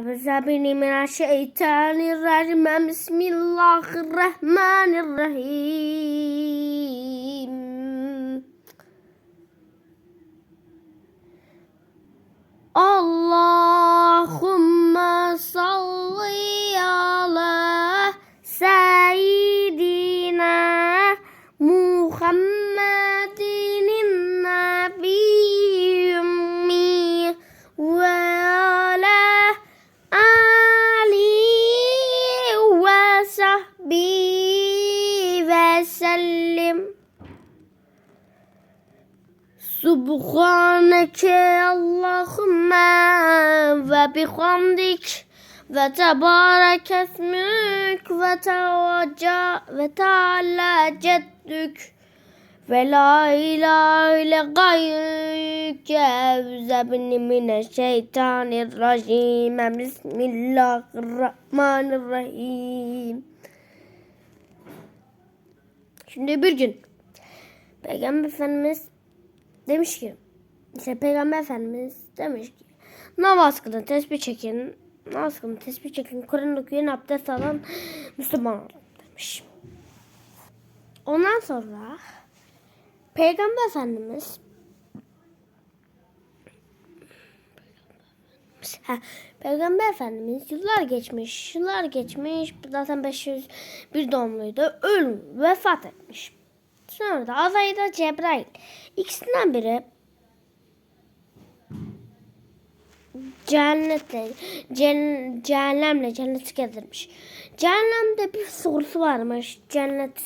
Ebuza bini mineşşeytanirracim. Bismillahirrahmanirrahim. Allah sahbi ve sellim. Subhaneke Allahümme ve bihamdik ve tebarek esmük ve tevaca ve teala ceddük. Ve la ilahe ile gayrük evze bini mineşşeytanirracim Bismillahirrahmanirrahim. Şimdi bir gün Peygamber Efendimiz demiş ki işte Peygamber Efendimiz demiş ki namaz kılın tesbih çekin namaz kılın tesbih çekin Kur'an okuyun abdest alın Müslüman olun demiş. Ondan sonra Peygamber Efendimiz Ha, Peygamber Efendimiz yıllar geçmiş, yıllar geçmiş. Zaten 501 doğumluydu. Ölüm, vefat etmiş. Sonra da Azayda Cebrail. İkisinden biri cennetle, cen, cehennemle cenneti gezdirmiş. Cehennemde bir sorusu varmış. Cennet,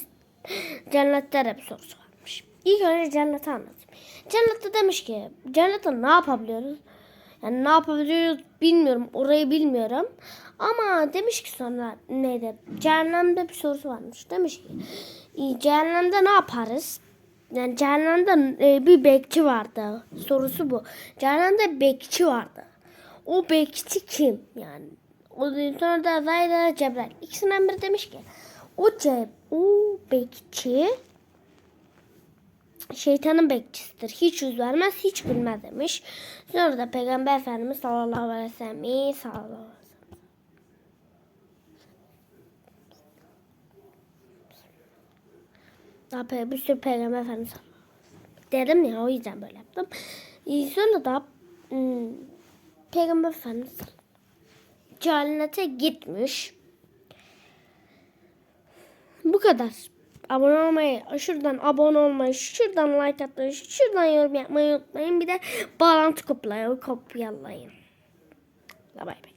cennette de bir sorusu varmış. İlk önce cenneti anlatayım. Cennette demiş ki, cennette ne yapabiliyoruz? Yani ne yapabiliyoruz bilmiyorum. Orayı bilmiyorum. Ama demiş ki sonra neydi? Cehennemde bir sorusu varmış. Demiş ki "E, cehennemde ne yaparız? Yani cehennemde e, bir bekçi vardı. Sorusu bu. Cehennemde bekçi vardı. O bekçi kim? Yani o sonra da Zayda Cebrail. İkisinden biri demiş ki o ce o bekçi şeytanın bekçisidir. Hiç yüz vermez, hiç gülmez demiş. Sonra da Peygamber Efendimiz sallallahu aleyhi ve sellem sallallahu aleyhi ve sellem. Bir sürü Peygamber Efendimiz dedim ya o yüzden böyle yaptım. Ee, Sonra da hmm, Peygamber Efendimiz cennete gitmiş. Bu kadar. Abone olmayı, şuradan abone olmayı, şuradan like atmayı, şuradan yorum yapmayı unutmayın. Bir de bağlantı kopyalayın. kopyalayın. Bye bye.